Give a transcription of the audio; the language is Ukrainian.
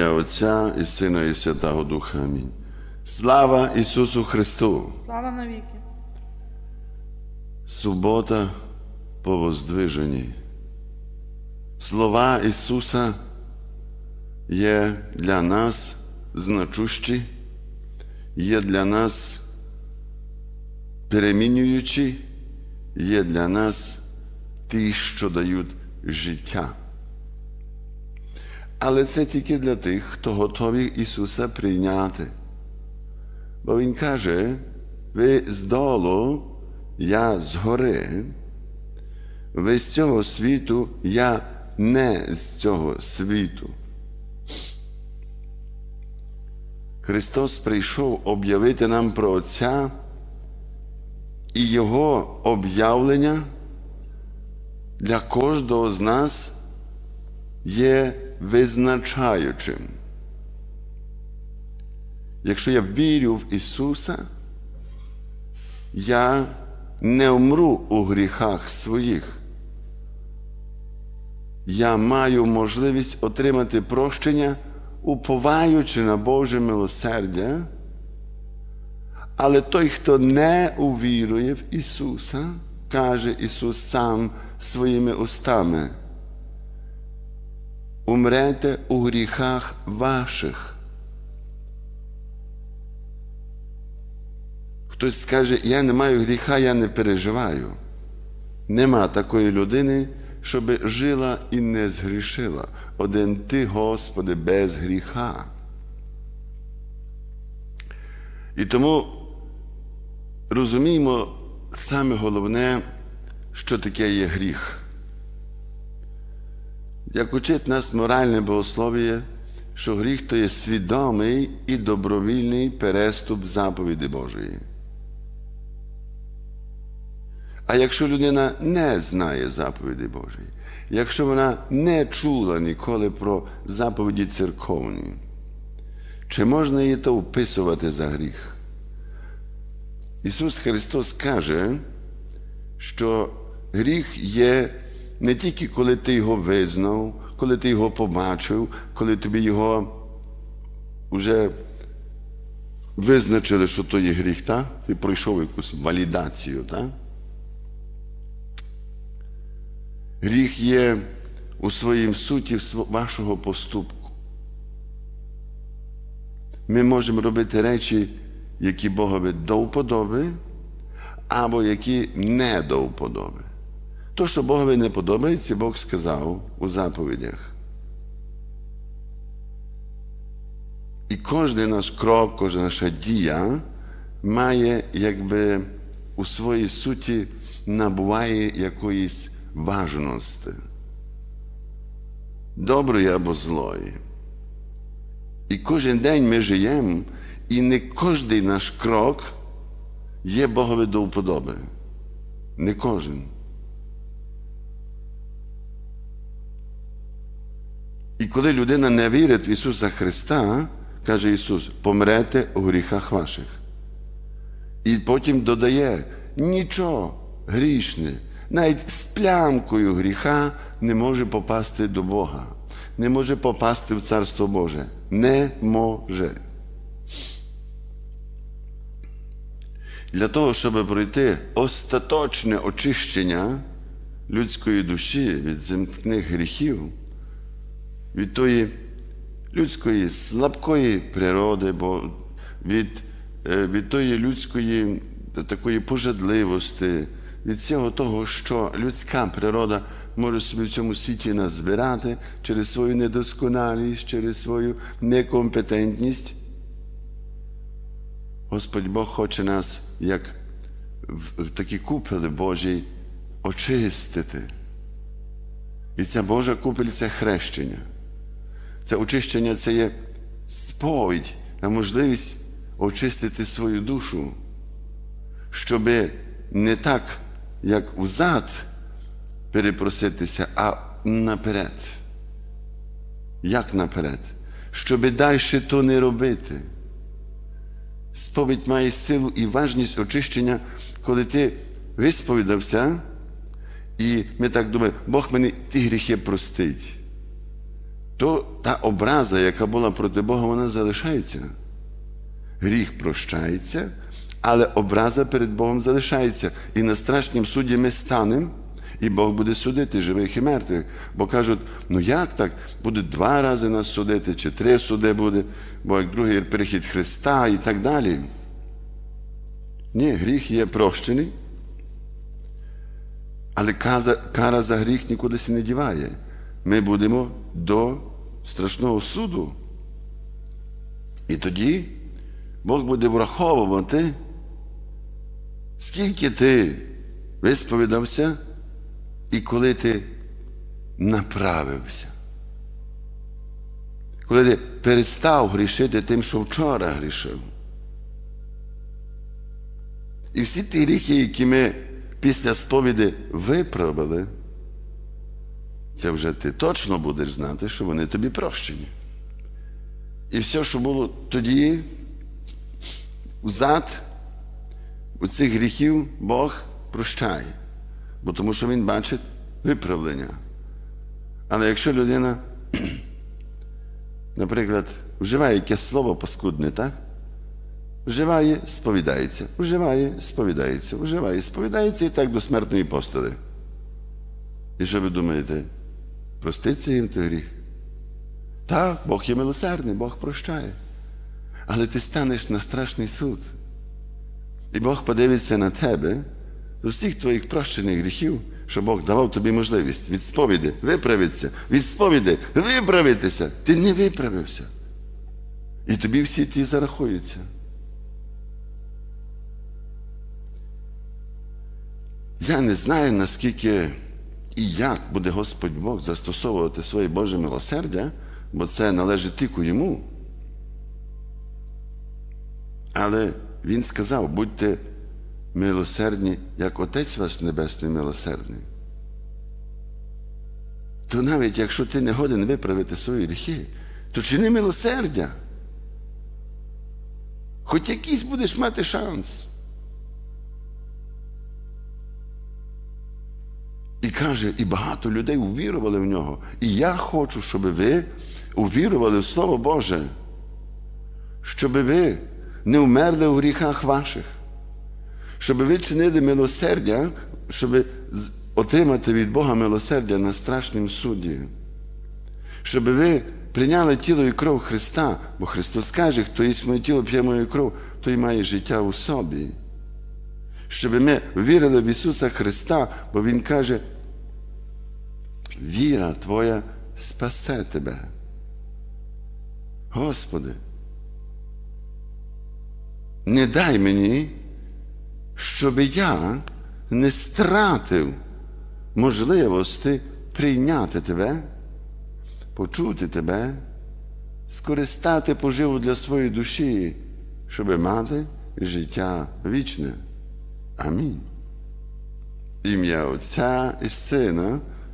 ім'я Отця і Сина, і Святого Духа. Амінь. Слава Ісусу Христу! Слава навіки. Субота по воздвиженні. Слова Ісуса є для нас значущі, є для нас перемінюючі, є для нас ті, що дають життя. Але це тільки для тих, хто готовий Ісуса прийняти. Бо Він каже, ви з долу, я згори, ви з цього світу, я не з цього світу. Христос прийшов об'явити нам про Отця, і Його об'явлення для кожного з нас є визначаючим. Якщо я вірю в Ісуса, я не вмру у гріхах своїх. Я маю можливість отримати прощення, уповаючи на Боже милосердя. Але той, хто не увірує в Ісуса, каже Ісус сам своїми устами, умрете у гріхах ваших. Хтось скаже, я не маю гріха, я не переживаю. Нема такої людини, щоб жила і не згрішила. Один ти, Господи, без гріха. І тому розуміємо саме головне, що таке є гріх. Як учить нас моральне богослов'я, що гріх то є свідомий і добровільний переступ заповіді Божої. А якщо людина не знає заповіді Божої, якщо вона не чула ніколи про заповіді церковні, чи можна її то вписувати за гріх? Ісус Христос каже, що гріх є не тільки коли ти його визнав, коли ти його побачив, коли тобі його вже визначили, що то є гріх, та? ти пройшов якусь валідацію. Та? Гріх є у своїм суті вашого поступку. Ми можемо робити речі, які Богові до вподоби, або які не до вподоби. То, що Богові не подобається, Бог сказав у заповідях. І кожен наш крок, кожна наша дія має, якби у своїй суті набуває якоїсь важності, доброї або злої. І кожен день ми живемо, і не кожен наш крок є Богові до вподоби. Не кожен. Коли людина не вірить в Ісуса Христа, каже Ісус, помрете у гріхах ваших. І потім додає нічого грішне, навіть з плямкою гріха не може попасти до Бога, не може попасти в Царство Боже. Не може. Для того, щоб пройти остаточне очищення людської душі від земних гріхів, від тої людської слабкої природи, бо від, від тої людської такої пожадливості, від всього того, що людська природа може собі в цьому світі назбирати через свою недосконалість, через свою некомпетентність. Господь Бог хоче нас, як в такі купели Божі, очистити. І ця Божа купель це хрещення. Це очищення це є сповідь на можливість очистити свою душу, щоби не так, як взад перепроситися, а наперед. Як наперед? Щоби далі то не робити. Сповідь має силу і важність очищення, коли ти висповідався, і ми так думаємо, Бог мені ті гріхи простить. То та образа, яка була проти Бога, вона залишається. Гріх прощається, але образа перед Богом залишається. І на страшнім суді ми станемо, і Бог буде судити живих і мертвих. Бо кажуть, ну як так? Буде два рази нас судити, чи три суди буде, бо як другий перехід Христа і так далі. Ні, гріх є прощений, але кара за гріх нікуди не діває. Ми будемо до страшного суду. І тоді Бог буде враховувати, скільки ти висповідався і коли ти направився. Коли ти перестав грішити тим, що вчора грішив. І всі ті гріхи, які ми після сповіді виправили, це вже ти точно будеш знати, що вони тобі прощені. І все, що було тоді, взад, у цих гріхів Бог прощає, бо тому що Він бачить виправлення. Але якщо людина, наприклад, вживає якесь слово паскудне, так? Вживає, сповідається, вживає, сповідається, вживає, сповідається і так до смертної постели. І що ви думаєте? Проститься їм той гріх? Так, Бог є милосердний, Бог прощає. Але ти станеш на страшний суд. І Бог подивиться на тебе з усіх твоїх прощених гріхів, що Бог давав тобі можливість від сповіді виправитися, від сповіді виправитися. Ти не виправився. І тобі всі ті зарахуються. Я не знаю, наскільки і як буде Господь Бог застосовувати своє Боже милосердя, бо це належить тільки йому. Але Він сказав, будьте милосердні, як Отець ваш Небесний милосердний. То навіть якщо ти не годен виправити свої гріхи, то чини милосердя. Хоч якийсь будеш мати шанс. Каже, і багато людей увірували в нього. І я хочу, щоб ви увірували в Слово Боже, щоб ви не вмерли у гріхах ваших, щоб ви чинили милосердя, щоб отримати від Бога милосердя на страшнім суді, щоб ви прийняли тіло і кров Христа, бо Христос каже, хто їсть моє тіло, п'є мою кров, той має життя у собі щоб ми вірили в Ісуса Христа, бо Він каже, віра Твоя спасе тебе. Господи, не дай мені, щоб я не стратив можливості прийняти Тебе, почути Тебе, скористати поживу для своєї душі, щоб мати життя вічне. Амінь. Ім'я Отця і Сина